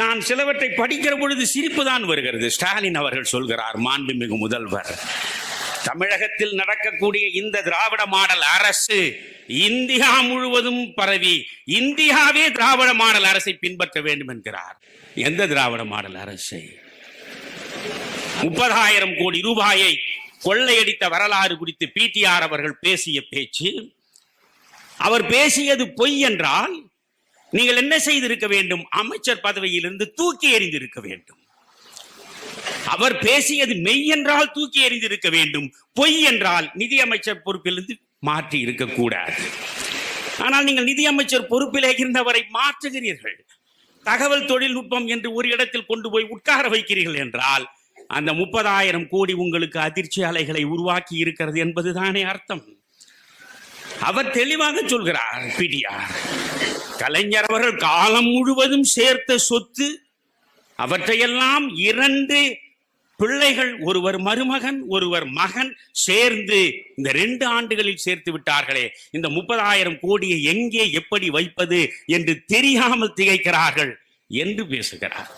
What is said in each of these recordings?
நான் சிலவற்றை படிக்கிற பொழுது சிரிப்பு தான் வருகிறது. ஸ்டாலின் அவர்கள் சொல்கிறார் மாண்புமிகு முதல்வர் தமிழகத்தில் நடக்கக்கூடிய இந்த திராவிட மாடல் அரசு இந்தியா முழுவதும் பரவி இந்தியாவே திராவிட மாடல் அரசை பின்பற்ற வேண்டும் என்கிறார். எந்த திராவிட மாடல் அரசை? முப்பதாயிரம் கோடி ரூபாயை கொள்ளையடித்த வரலாறு குறித்து பிடிஆர் அவர்கள் பேசிய பேச்சு. அவர் பேசியது பொய் என்றால் நீங்கள் என்ன செய்திருக்க வேண்டும்? அமைச்சர் பதவியிலிருந்து தூக்கி எறிந்திருக்க வேண்டும். அவர் பேசியது மெய் என்றால் தூக்கி எறிந்திருக்க வேண்டும். பொய் என்றால் நிதியமைச்சர் பொறுப்பிலிருந்து மாற்றி இருக்கக்கூடாது ஆனால் நீங்கள் நிதியமைச்சர் பொறுப்பிலே இருந்தவரை மாற்றுகிறீர்கள். தகவல் தொழில்நுட்பம் என்று ஒரு இடத்தில் கொண்டு போய் உட்கார வைக்கிறீர்கள் என்றால் அந்த முப்பதாயிரம் கோடி உங்களுக்கு அதிர்ச்சி அலைகளை உருவாக்கி இருக்கிறது என்பதுதானே அர்த்தம். அவர் தெளிவாக சொல்கிறார் பிடிஆர் கலைஞர் அவர்கள் காலம் முழுவதும் சேர்த்த சொத்து அவற்றையெல்லாம் இரண்டு பிள்ளைகள் ஒருவர் மருமகன் ஒருவர் மகன் சேர்ந்து இந்த ரெண்டு ஆண்டுகளில் சேர்த்து விட்டார்களே இந்த முப்பதாயிரம் கோடியை எங்கே எப்படி வைப்பது என்று தெரியாமல் திகைக்கிறார்கள் என்று பேசுகிறார்.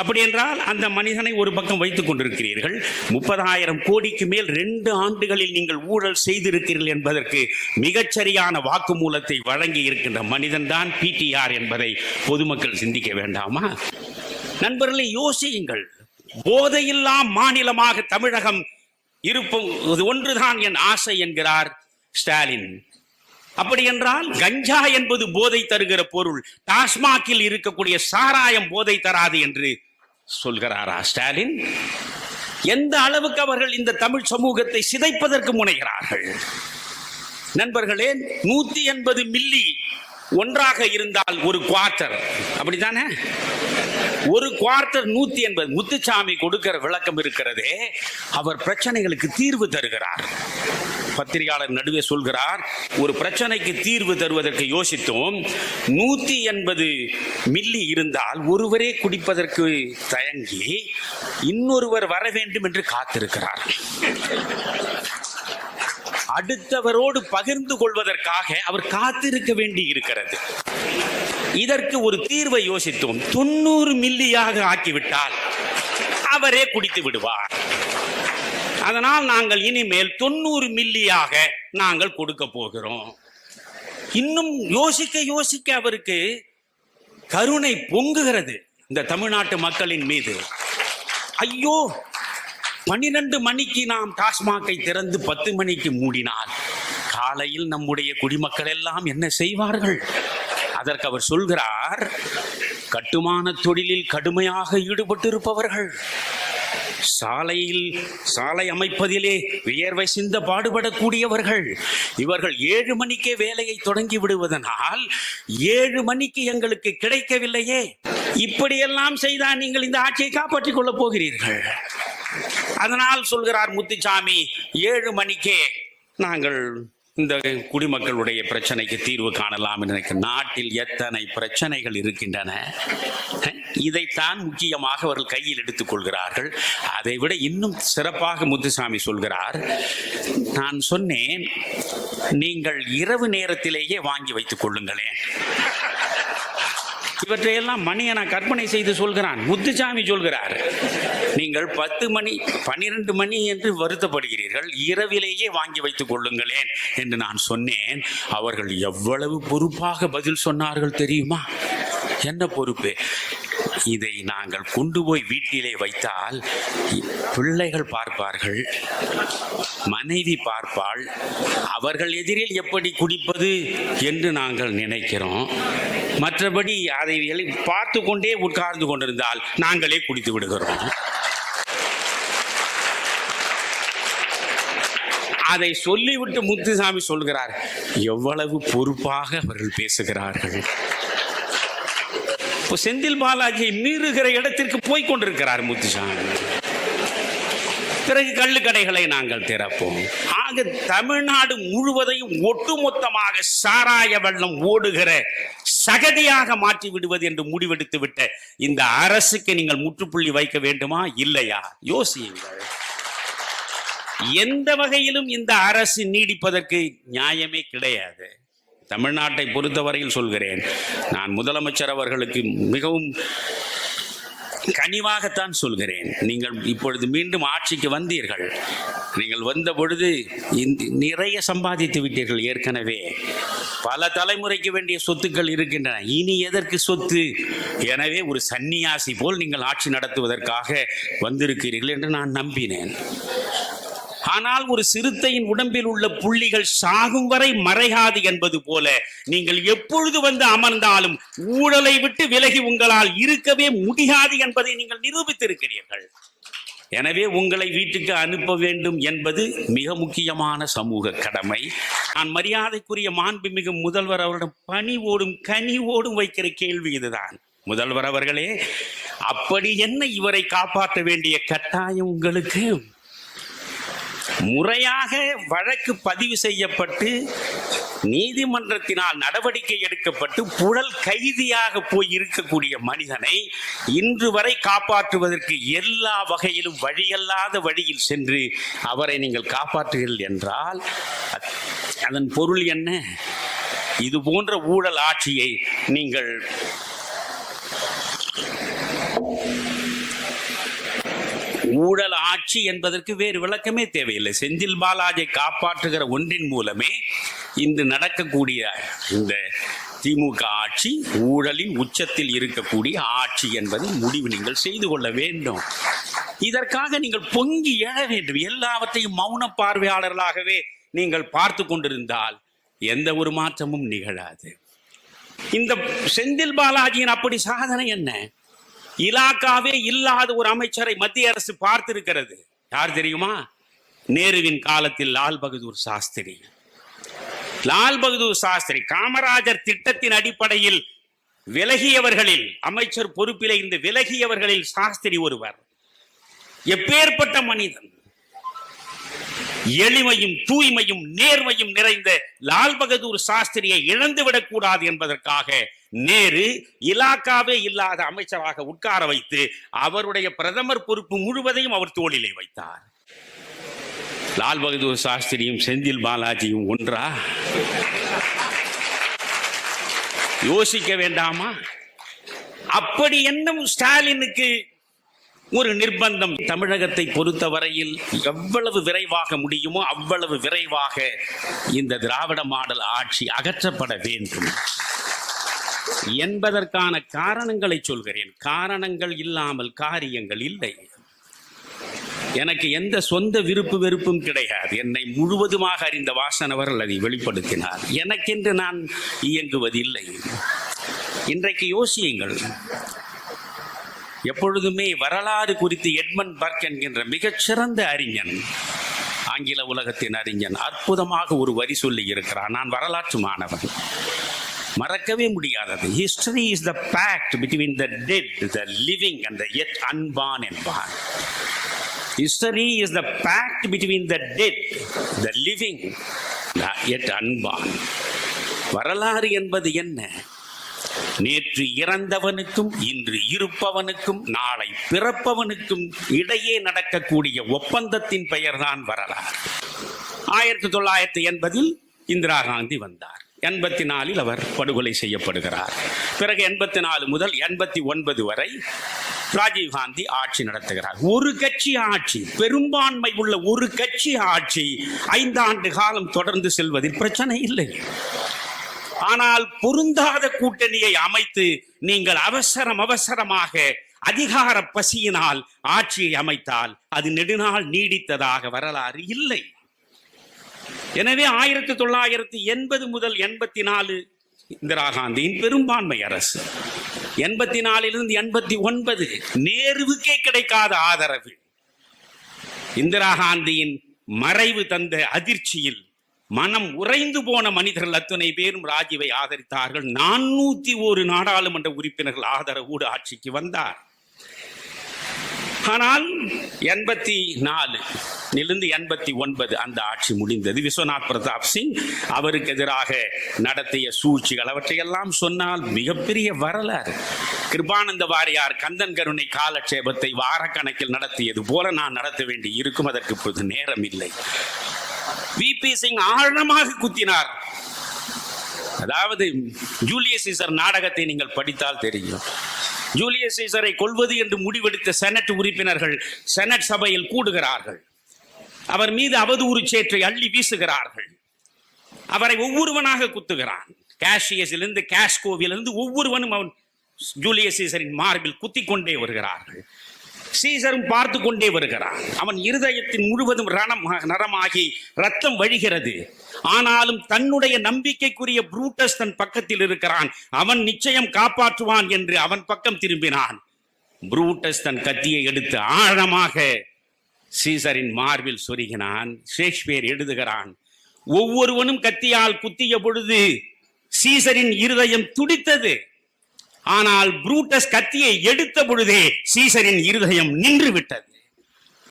அப்படி என்றால் அந்த மனிதனை ஒரு பக்கம் வைத்துக் கொண்டிருக்கிறீர்கள். முப்பதாயிரம் கோடிக்கு மேல் ரெண்டு ஆண்டுகளில் நீங்கள் ஊழல் செய்திருக்கிறீர்கள் என்பதற்கு மிகச்சரியான வாக்குமூலத்தை வழங்கி இருக்கின்ற மனிதன் தான் பிடிஆர் என்பதை பொதுமக்கள் சிந்திக்க வேண்டாமா? நண்பர்களை யோசியுங்கள். போதையில்லா மாநிலமாக தமிழகம் இருப்பது ஒன்றுதான் என் ஆசை என்கிறார் ஸ்டாலின். அப்படி என்றால் கஞ்சா என்பது போதை தருகிற பொருள் டாஸ்மாகில் இருக்கக்கூடிய சாராயம் போதை தராது என்று சொல்கிறாரா ஸ்டாலின்? எந்த அளவுக்கு அவர்கள் இந்த தமிழ் சமூகத்தை சிதைப்பதற்கு முனைகிறார்கள்? நண்பர்களே நூத்தி எண்பது மில்லி ஒன்றாக இருந்தால் ஒரு குவார்ட்டர் அப்படித்தானே? ஒரு குவார்ட்டர் நூத்தி எண்பது. முத்துச்சாமி கொடுக்கிற விளக்கம் இருக்கிறதே அவர் பிரச்சனைகளுக்கு தீர்வு தருகிறார். பத்திரிகையாளர் நடுவே சொல்கிறார் ஒரு பிரச்சனைக்கு தீர்வு தருவதற்கு யோசித்தோம். நூத்தி எண்பது மில்லி இருந்தால் ஒருவரே குடிப்பதற்கு தயங்கி இன்னொருவர் வர வேண்டும் என்று காத்திருக்கிறார். அடுத்தவரோடு பகிர்ந்து கொள்வதற்காக அவர் காத்திருக்க வேண்டி இருக்கிறது. இதற்கு ஒரு தீர்வை யோசித்தோம். தொண்ணூறு மில்லியாக ஆக்கிவிட்டால் அவரே குடித்து விடுவார். அதனால் நாங்கள் இனிமேல் தொண்ணூறு மில்லியாக நாங்கள் கொடுக்க போகிறோம். இன்னும் யோசிக்க யோசிக்க அவருக்கு கருணை பொங்குகிறது இந்த தமிழ்நாட்டு மக்களின் மீது. ஐயோ பன்னிரண்டு மணிக்கு நாம் டாஸ்மாகை திறந்து பத்து மணிக்கு மூடினால் காலையில் நம்முடைய குடிமக்கள் எல்லாம் என்ன செய்வார்கள்? அதற்கு அவர் சொல்கிறார் கட்டுமான தொழிலில் கடுமையாக ஈடுபட்டிருப்பவர்கள் சாலையில் சாலை அமைப்பதிலே வியர்வை சிந்த பாடுபடக்கூடியவர்கள் இவர்கள் ஏழு மணிக்கே வேலையை தொடங்கி விடுவதனால் ஏழு மணிக்கு எங்களுக்கு கிடைக்கவில்லையே. இப்படியெல்லாம் செய்தால் நீங்கள் இந்த ஆட்சியை காப்பாற்றிக் கொள்ளப் போகிறீர்கள். அதனால் சொல்கிறார் முத்துச்சாமி ஏழு மணிக்கே நாங்கள் இந்த குடிமக்களுடைய பிரச்சனைக்கு தீர்வு காணலாம் என்று நாட்டில் எத்தனை பிரச்சனைகள் இருக்கின்றன? இதைத்தான் முக்கியமாக அவர்கள் கையில் எடுத்துக் கொள்கிறார்கள். அதை விட இன்னும் சிறப்பாக முத்துசாமி சொல்கிறார் நான் சொன்னேன் நீங்கள் இரவு நேரத்திலேயே வாங்கி வைத்துக் கொள்ளுங்களேன். இவற்றையெல்லாம் மணியை நான் கற்பனை செய்து சொல்கிறான். முத்துசாமி சொல்கிறார் நீங்கள் பத்து மணி பன்னிரண்டு மணி என்று வருத்தப்படுகிறீர்கள். இரவிலேயே வாங்கி வைத்துக் கொள்ளுங்களேன். என்று நான் சொன்னேன். அவர்கள் எவ்வளவு பொறுப்பாக பதில் சொன்னார்கள் தெரியுமா? என்ன பொறுப்பு? இதை நாங்கள் கொண்டு போய் வீட்டிலே வைத்தால் பிள்ளைகள் பார்ப்பார்கள் மனைவி பார்ப்பாள் அவர்கள் எதிரில் எப்படி குடிப்பது என்று நாங்கள் நினைக்கிறோம். மற்றபடி அதை பார்த்து கொண்டே உட்கார்ந்து கொண்டிருந்தால் நாங்களே குடித்து விடுகிறோம். அதை சொல்லிவிட்டு முத்துசாமி சொல்கிறார் எவ்வளவு பொறுப்பாக அவர்கள் பேசுகிறார்கள். இப்போ செந்தில் பாலாஜியை மீறுகிற இடத்திற்கு போய் கொண்டிருக்கிறார் முத்துசாமி. பிறகு கள்ளுக்கடைகளை நாங்கள் திறப்போம். ஆக தமிழ்நாடு முழுவதையும் ஒட்டுமொத்தமாக சாராய வெள்ளம் ஓடுகிற சகதியாக மாற்றி விடுவது என்று முடிவெடுத்து விட்ட இந்த அரசுக்கு நீங்கள் முற்றுப்புள்ளி வைக்க வேண்டுமா? இல்லையா? யோசியுங்கள். எந்த வகையிலும் இந்த அரசு நீடிப்பதற்கு நியாயமே கிடையாது. தமிழ்நாட்டை பொறுத்தவரையில் சொல்கிறேன். நான் முதலமைச்சர் அவர்களுக்கு மிகவும் கனிவாகத்தான் சொல்கிறேன். நீங்கள் இப்பொழுது மீண்டும் ஆட்சிக்கு வந்தீர்கள். நீங்கள் வந்த பொழுது நிறைய சம்பாதித்து விட்டீர்கள் ஏற்கனவே. பல தலைமுறைக்கு வேண்டிய சொத்துக்கள் இருக்கின்றன. இனி எதற்கு சொத்து? எனவே ஒரு சந்நியாசி போல் நீங்கள் ஆட்சி நடத்துவதற்காக வந்திருக்கிறீர்கள் என்று நான் நம்பினேன். ஆனால் ஒரு சிறுத்தையின் உடம்பில் உள்ள புள்ளிகள் சாகும் வரை மறையாது என்பது போல நீங்கள் எப்பொழுது வந்து அமர்ந்தாலும் ஊழலை விட்டு விலகி உங்களால் இருக்கவே முடியாது என்பதை நீங்கள் நிரூபித்திருக்கிறீர்கள். எனவே உங்களை வீட்டுக்கு அனுப்ப வேண்டும் என்பது மிக முக்கியமான சமூக கடமை. நான் மரியாதைக்குரிய மாண்புமிகு முதல்வர் அவரிடம் பணிவோடும் கனிவோடும் வைக்கிற கேள்வி இதுதான். முதல்வர் அவர்களே அப்படி என்ன இவரை காப்பாற்ற வேண்டிய கட்டாயம் உங்களுக்கு? முறையாக வழக்கு பதிவு செய்யப்பட்டு நீதிமன்றத்தினால் நடவடிக்கை எடுக்கப்பட்டு புழல் கைதியாக போய் இருக்கக்கூடிய மனிதனை இன்று வரை காப்பாற்றுவதற்கு எல்லா வகையிலும் வழியல்லாத வழியில் சென்று அவரை நீங்கள் காப்பாற்றுகிறீர்கள் என்றால் அதன் பொருள் என்ன? இது போன்ற ஊழல் ஆட்சியை நீங்கள் ஊழல் ஆட்சி என்பதற்கு வேறு விளக்கமே தேவையில்லை. செந்தில் பாலாஜை காப்பாற்றுகிற ஒன்றின் மூலமே இன்று நடக்கக்கூடிய இந்த திமுக ஆட்சி ஊழலின் உச்சத்தில் இருக்கக்கூடிய ஆட்சி என்பதை முடிவு நீங்கள் செய்து கொள்ள வேண்டும். இதற்காக நீங்கள் பொங்கி எழ வேண்டும். எல்லாவற்றையும் மௌன பார்வையாளர்களாகவே நீங்கள் பார்த்து கொண்டிருந்தால் எந்த ஒரு மாற்றமும் நிகழாது. இந்த செந்தில் பாலாஜியின் அப்படி சாதனை என்ன? இலாக்காவே இல்லாத ஒரு அமைச்சரை மத்திய அரசு பார்த்திருக்கிறது. யார் தெரியுமா? நேருவின் காலத்தில் லால் பகதூர் சாஸ்திரி. லால் பகதூர் சாஸ்திரி காமராஜர் திட்டத்தின் அடிப்படையில் விலகியவர்களில் அமைச்சர் பொறுப்பிலே இந்த விலகியவர்களில் சாஸ்திரி ஒருவர். எப்பேற்பட்ட மனிதன்? எளிமையும் தூய்மையும் நேர்மையும் நிறைந்த லால் பகதூர் சாஸ்திரியை இழந்துவிடக் கூடாது என்பதற்காக நேரு இலாக்காவே இல்லாத அமைச்சராக உட்கார வைத்து அவருடைய பிரதமர் பொறுப்பு முழுவதையும் அவர் தோளிலே வைத்தார். லால் பகதூர் சாஸ்திரியும் செந்தில் பாலாஜியும் ஒன்றா? யோசிக்க வேண்டாமா? அப்படி என்னும் ஸ்டாலினுக்கு ஒரு நிர்பந்தம். தமிழகத்தை பொறுத்தவரையில் எவ்வளவு விரைவாக முடியுமோ அவ்வளவு விரைவாக இந்த திராவிட மாடல் ஆட்சி அகற்றப்பட வேண்டும். என்பதற்கான காரணங்களை சொல்கிறேன். காரணங்கள் இல்லாமல் காரியங்கள் இல்லை. எனக்கு எந்த சொந்த விருப்பு வெறுப்பும் கிடையாது. என்னை முழுவதுமாக அறிந்த வாசன் அவர்கள் அதை வெளிப்படுத்தினார். எனக்கென்று நான் இயங்குவதில்லை. இன்றைக்கு யோசியுங்கள். எப்பொழுதுமே வரலாறு குறித்து எட்மன் பர்க் என்கின்ற மிகச்சிறந்த அறிஞன் ஆங்கில உலகத்தின் அறிஞன் அற்புதமாக ஒரு வரி சொல்லி இருக்கிறான். நான் வரலாற்று மாணவன். மறக்கவே முடியாதது. History is the pact between the dead the living and the yet unborn என்பான். History is the pact between the dead the living the unborn வரலாறு என்பது என்ன? நேற்று இறந்தவனுக்கும் இன்று இருப்பவனுக்கும் நாளை பிறப்பவனுக்கும் இடையே நடக்கக்கூடிய ஒப்பந்தத்தின் பெயர்தான் வரலாறு. ஆயிரத்தி தொள்ளாயிரத்தி எண்பதில் இந்திரா காந்தி வந்தார். எண்பத்தி நாலில் அவர் படுகொலை செய்யப்படுகிறார். பிறகு எண்பத்தி நாலு முதல் எண்பத்தி ஒன்பது வரை ராஜீவ் காந்தி ஆட்சி நடத்துகிறார். ஒரு கட்சி ஆட்சி பெரும்பான்மை உள்ள ஒரு கட்சி ஆட்சி ஐந்தாண்டு காலம் தொடர்ந்து செல்வதில் பிரச்சனை இல்லை. ஆனால் பொருந்தாத கூட்டணியை அமைத்து நீங்கள் அவசரம் அவசரமாக அதிகார பசியினால் ஆட்சியை அமைத்தால் அது நெடுநாள் நீடித்ததாக வரலாறு இல்லை. எனவே ஆயிரத்தி தொள்ளாயிரத்தி எண்பது முதல் எண்பத்தி நாலு இந்திரா காந்தியின் பெரும்பான்மை அரசு எண்பத்தி நாலிலிருந்து எண்பத்தி ஒன்பது நேருவுக்கே கிடைக்காத ஆதரவு இந்திரா காந்தியின் மறைவு தந்த அதிர்ச்சியில் மனம் உறைந்து போன மனிதர்கள் அத்தனை பேரும் ராஜீவை ஆதரித்தார்கள். நானூத்தி ஒரு நாடாளுமன்ற உறுப்பினர்கள் ஆதரவோடு ஆட்சிக்கு வந்தார். ஆனால் எண்பத்தி நாலு இருந்து எண்பத்தி ஒன்பது அந்த ஆட்சி முடிந்தது. விஸ்வநாத் பிரதாப் சிங் அவருக்கு எதிராக நடத்திய சூழ்ச்சிகள் அவற்றையெல்லாம் சொன்னால் மிகப்பெரிய வரலாறு. கிருபானந்த வாரியார் கந்தன் கருணை காலட்சேபத்தை வாரக்கணக்கில் நடத்தியது போல நான் நடத்த வேண்டி இருக்கும். அதற்கு இப்போது நேரம் இல்லை. விபி சிங் ஆழமாக குத்தினார். அதாவது ஜூலியஸ் சீசர் நாடகத்தை நீங்கள் படித்தால் தெரியும். ஜூலியஸ் சீசரை கொல்வது என்று முடிவெடுத்த செனட் உறுப்பினர்கள் செனட் சபையில் கூடுகிறார்கள். அவர் மீது அவதூறு சேற்றை அள்ளி வீசுகிறார்கள். அவரை ஒவ்வொருவனாக குத்துகிறான். கேஷியஸிலிருந்து கேஸ்கோவிலிருந்து ஒவ்வொருவனும் அவன் ஜூலியஸ் சீசரின் மார்பில் குத்திக் கொண்டே வருகிறார்கள். சீசரும் பார்த்து கொண்டே வருகிறான். அவன் இருதயத்தின் முழுவதும் ரணம் நரமாகி ரத்தம் வழிகிறது. ஆனாலும் தன்னுடைய நம்பிக்கைக்குரிய புரூட்டஸ் தன் பக்கத்தில் இருக்கிறான். அவன் நிச்சயம் காப்பாற்றுவான் என்று அவன் பக்கம் திரும்பினான். புரூட்டஸ் தன் கத்தியை எடுத்து ஆழமாக சீசரின் மார்பில் சொருகினான். ஷேக்ஸ்பியர் எழுதுகிறான் ஒவ்வொருவனும் கத்தியால் குத்திய பொழுது சீசரின் இருதயம் துடித்தது. ஆனால் புரூட்டஸ் கத்தியை எடுத்த பொழுதே சீசரின் இருதயம் நின்று விட்டது.